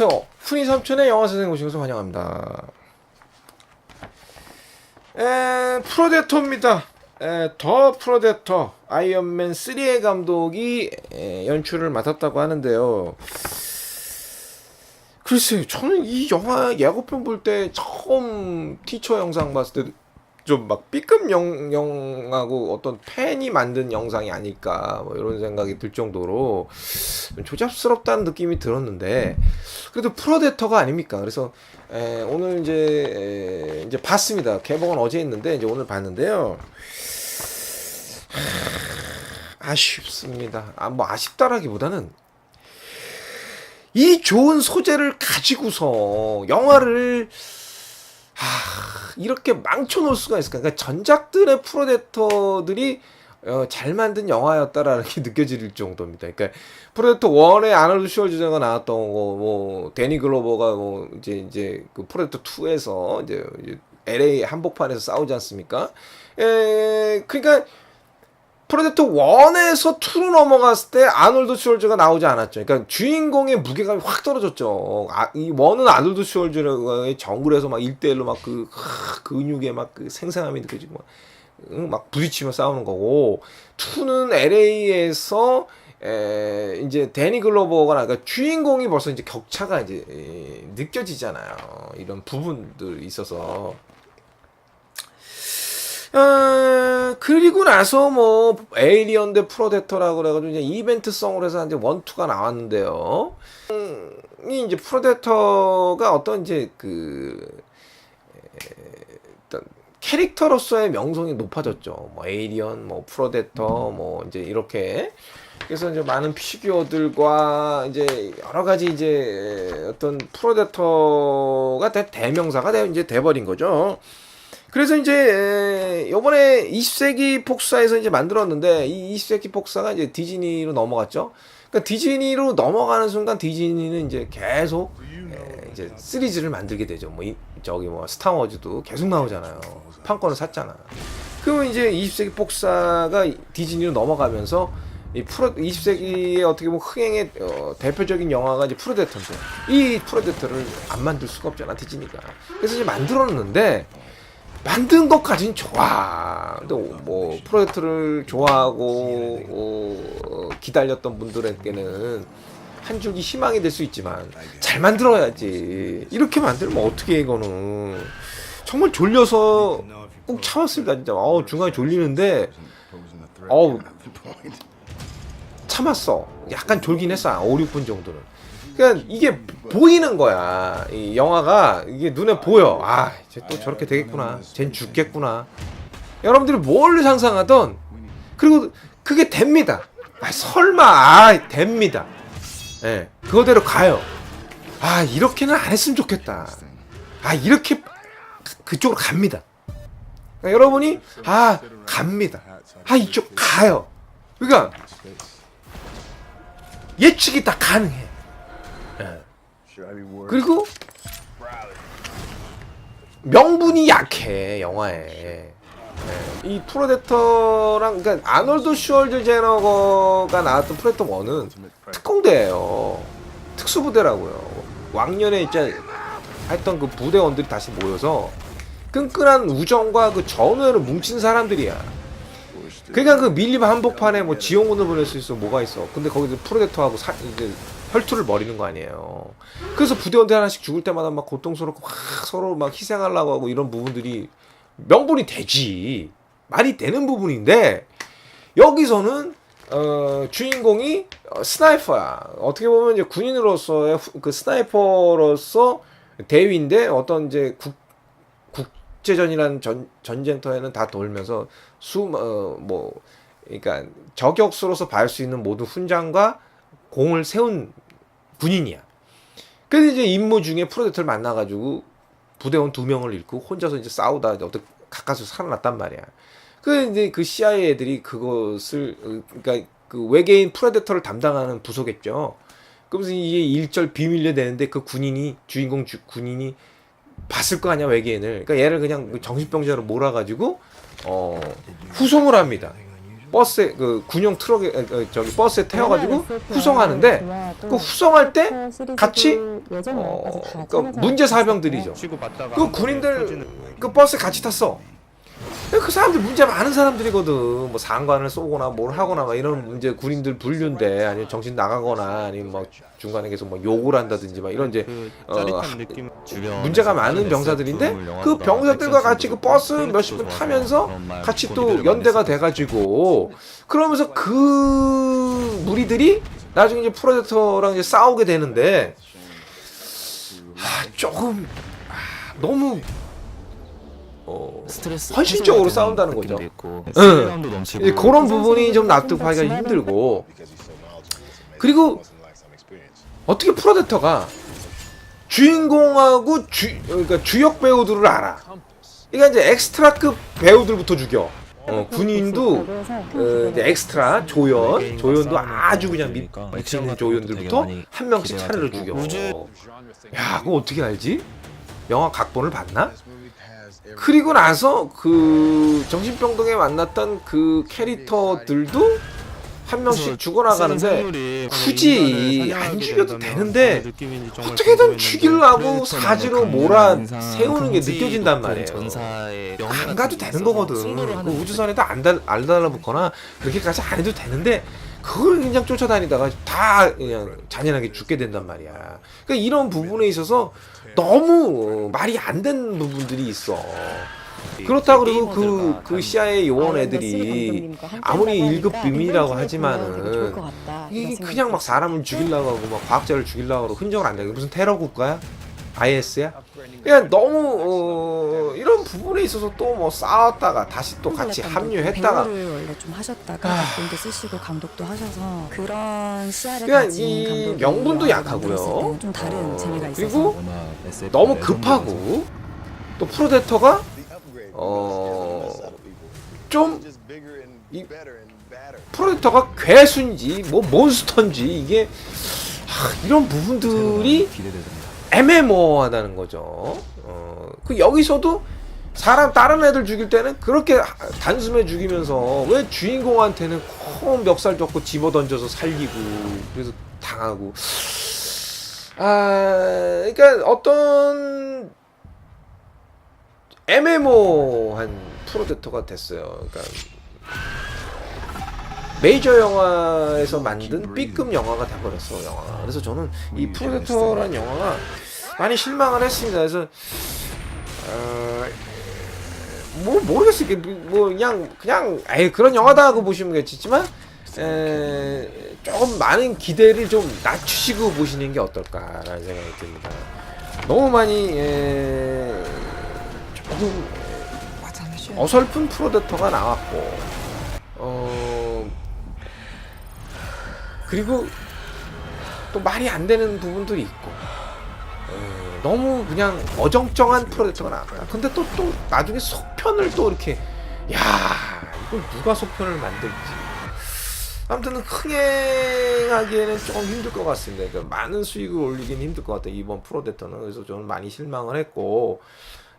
안녕하세요. 훈이 삼촌의 영화 선생 오신 것을 환영합니다. 에, 프로데터입니다. 에, 더 프로데터 아이언맨 3의 감독이 에, 연출을 맡았다고 하는데요. 글쎄요, 저는 이 영화 예고편 볼 때 처음 티처 영상 봤을 때 좀 막 B급 영, 영하고 어떤 팬이 만든 영상이 아닐까 뭐 이런 생각이 들 정도로 좀 조잡스럽다는 느낌이 들었는데 그래도 프로데터가 아닙니까? 그래서 에, 오늘 이제 에, 이제 봤습니다. 개봉은 어제 했는데 이제 오늘 봤는데요. 하, 아쉽습니다. 아, 뭐 아쉽다라기보다는 이 좋은 소재를 가지고서 영화를 하, 이렇게 망쳐놓을 수가 있을까? 그러니까 전작들의 프로데터들이 어, 잘 만든 영화였다라는 게 느껴질 정도입니다. 그러니까 프로데터 1에 아놀드 슈왈제네가 나왔던 거, 뭐 데니 글로버가 뭐 이제 이제 그 프로데터 2에서 이제, 이제 LA 한복판에서 싸우지 않습니까? 에, 그러니까 프로데터 1에서 2로 넘어갔을 때 아놀드 슈월즈가 나오지 않았죠. 그러니까 주인공의 무게감이 확 떨어졌죠. 아, 이 1은 아놀드 슈월즈의 정글에서 막 1대1로 막 그 근육에 막 그 생생함이 느껴지고 막, 응, 막 부딪히며 싸우는 거고 2는 LA에서 에, 이제 데니 글로버가 나니까 주인공이 벌써 이제 격차가 이제 에, 느껴지잖아요. 이런 부분들 있어서. 어, 그리고 나서 뭐 에이리언 대 프로데터라고 그래가지고 이제 이벤트성으로 해서 이제 원투가 나왔는데요. 음, 이 이제 프로데터가 어떤 이제 그 에, 일단 캐릭터로서의 명성이 높아졌죠. 뭐 에이리언, 뭐 프로데터, 뭐 이제 이렇게 그래서 이제 많은 피규어들과 이제 여러 가지 이제 어떤 프로데터가 대, 대명사가 돼 이제 돼버린 거죠. 그래서 이제 요번에 20세기 폭사에서 이제 만들었는데 이 20세기 폭사가 이제 디즈니로 넘어갔죠. 그러니까 디즈니로 넘어가는 순간 디즈니는 이제 계속 에, 이제 시리즈를 만들게 되죠. 뭐 이, 저기 뭐 스타워즈도 계속 나오잖아요. 판권을 샀잖아. 그러면 이제 20세기 폭사가 디즈니로 넘어가면서 이 프로 20세기의 어떻게 보면 흥행의 어, 대표적인 영화가 이제 프로데터인데 이 프로데터를 안 만들 수가 없잖아 디즈니가. 그래서 이제 만들었는데 만든 것까진 좋아. 근데 뭐 프로젝트를 좋아하고 어, 기다렸던 분들에게는 한 줄기 희망이 될 수 있지만 잘 만들어야지. 이렇게 만들면 어떻게 해, 이거는 정말 졸려서 꼭 참았습니다 진짜. 어 중간에 졸리는데 어우 참았어. 약간 졸긴 했어. 5, 6분 정도는. 그러니까 이게 보이는 거야. 이 영화가 이게 눈에 보여. 아, 이제 또 저렇게 되겠구나. 쟨 죽겠구나. 여러분들이 뭘 상상하던 그리고 그게 됩니다. 아, 설마 아, 됩니다. 예. 네, 그거대로 가요. 아, 이렇게는 안 했으면 좋겠다. 아, 이렇게 그쪽으로 갑니다. 그러니까 여러분이 아, 갑니다. 아, 이쪽 가요. 그러니까 예측이 다 가능해. 그리고 명분이 약해 영화에. 네. 이 프로데터랑 그러니까 아놀드 슈얼드 제너거가 나왔던 프로데터 1은 특공대예요. 특수부대라고요. 왕년에 이제 했던 그 부대원들이 다시 모여서 끈끈한 우정과 그 전우를 뭉친 사람들이야. 그러니까 그 밀림 한복판에 뭐 지원군을 보낼 수 있어 뭐가 있어. 근데 거기서 프로데터하고 사, 이제 혈투를 벌이는 거 아니에요. 그래서 부대원들 하나씩 죽을 때마다 막 고통스럽고 막 서로 막 희생하려고 하고 이런 부분들이 명분이 되지. 말이 되는 부분인데 여기서는 어, 주인공이 어, 스나이퍼야. 어떻게 보면 이제 군인으로서의 후, 그 스나이퍼로서 대위인데 어떤 이제 국, 국제전이라는 전, 전쟁터에는 다 돌면서 수, 어, 뭐, 그러니까 저격수로서 받을 수 있는 모든 훈장과 공을 세운 군인이야. 그래서 이제 임무 중에 프로젝트를 만나가지고 부대원 두 명을 잃고 혼자서 이제 싸우다 어떻게 가까스로 살아났단 말이야. 그 이제 그 CIA 애들이 그것을 그러니까 그 외계인 프레데터를 담당하는 부서겠죠. 그러면서 이게 일절 비밀려 되는데 그 군인이 주인공 주, 군인이 봤을 거 아니야 외계인을. 그러니까 얘를 그냥 정신병자로 몰아가지고 어 후송을 합니다. 버스에 그 군용 트럭에 어, 어, 저기 버스에 태워가지고 후송하는데 그 후송할 때 같이 어, 그 문제 사병들이죠. 그 군인들 그 버스에 같이 탔어. 그 사람들 문제 많은 사람들이거든. 뭐 상관을 쏘거나 뭘 하거나 막 이런 문제 군인들 분류인데 아니면 정신 나가거나 아니면 막 중간에 계속 뭐 욕을 한다든지 막 이런 이제 그 어, 짜릿한 하- 느낌 문제가 많은 병사들인데 그 병사들과 같이 그 버스 몇십 분 타면서 같이 또 연대가 돼가지고 그러면서 그 무리들이 나중에 이제 프로젝터랑 이제 싸우게 되는데 아, 조금 아, 너무 어, 스트레스 되는 싸운다는 거죠. 있고, 응. 넘치고 이제 그런 부분이 좀 납득하기가 힘들고 그리고 어떻게 프로젝터가 주인공하고 주 그러니까 주역 배우들을 알아. 그러니까 이제 엑스트라급 배우들부터 죽여. 어, 군인도 어, 이제 엑스트라 조연 조연도 아주 그냥 밑 있는 조연들부터 한 명씩 차례로 죽여. 야, 그거 어떻게 알지? 영화 각본을 봤나? 그리고 나서 그 정신병동에 만났던 그 캐릭터들도 한 명씩 죽어나가는데 굳이 안 죽여도 되는데 어떻게든 죽이려고 사지로 몰아 세우는 게 느껴진단 말이에요. 안 가도 되는 거거든. 그 우주선에다 안, 달, 안 달라붙거나 그렇게까지 안 해도 되는데 그걸 그냥 쫓아다니다가 다 그냥 잔인하게 죽게 된단 말이야. 그러니까 이런 부분에 있어서 너무 말이 안 되는 부분들이 있어. 그렇다고 그리고 그, 그 CIA 요원 애들이 아무리 1급 비밀이라고 하지만은 이게 그냥 막 사람을 죽이려고 하고 막 과학자를 죽이려고 하고 흔적을 안 내고 무슨 테러 국가야? IS야? 그냥 너무 어, 이런 부분에 있어서 또 뭐 싸웠다가 다시 또 같이 합류했다가 배우를 원래 좀 하셨다가 아. 각본도 쓰시고 감독도 하셔서 그런 시야를 가진 이 감독이 명분도 영화를 약하고요. 만들었을 때는 좀 다른 어, 재미가 있어서 그리고 너무 급하고 또 프로데터가 어, 좀 이- 프로데터가 괴수인지 뭐 몬스터인지 이게 하, 이런 부분들이 애매모호하다는 거죠. 어, 그 여기서도 사람 다른 애들 죽일 때는 그렇게 하- 단숨에 죽이면서 왜 주인공한테는 콩 멱살 잡고 집어 던져서 살리고 그래서 당하고 아 그러니까 어떤 애매모호한 프로젝터가 됐어요. 그러니까 메이저 영화에서 만든 B급 영화가 돼버렸어 영화가. 그래서 저는 이 프로젝터라는 영화가 많이 실망을 했습니다. 그래서 어, 뭐 모르겠어요. 이게 뭐 그냥 그냥 에이 그런 영화다 하고 보시면 되겠지만 에, 조금 많은 기대를 좀 낮추시고 보시는 게 어떨까라는 생각이 듭니다. 너무 많이 에, 조금 어설픈 프로젝터가 나왔고 그리고 또 말이 안 되는 부분들이 있고 어, 너무 그냥 어정쩡한 프로젝터가 나왔다. 근데 또 또 나중에 속편을 또 이렇게 야 이걸 누가 속편을 만들지 아무튼 흥행하기에는 조금 힘들 것 같습니다. 그러니까 많은 수익을 올리긴 힘들 것 같아요. 이번 프로데터는 그래서 저는 많이 실망을 했고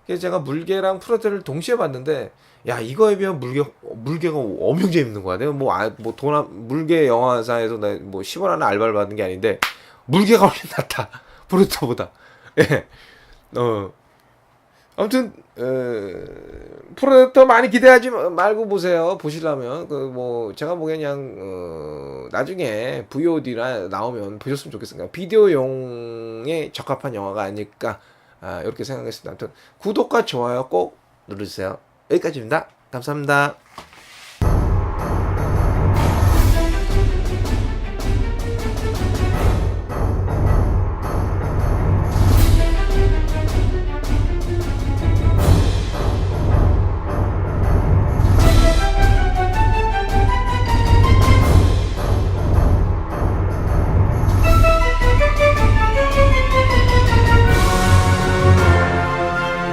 그래서 제가 물개랑 프로데터를 동시에 봤는데 야 이거에 비하면 물개 물개가 엄청 재밌는 거야. 내가 뭐뭐 도나 물개 영화사에서 나뭐 10원 하나 알바를 받은 게 아닌데 물개가 훨씬 낫다 프로데터보다. 예. 어. 아무튼 어, 프로젝터 많이 기대하지 마- 말고 보세요. 보시려면 그 뭐 제가 보기엔 그냥 어, 나중에 VOD나 나오면 보셨으면 좋겠습니다. 비디오용에 적합한 영화가 아닐까 아, 이렇게 생각했습니다. 아무튼 구독과 좋아요 꼭 누르세요. 여기까지입니다. 감사합니다.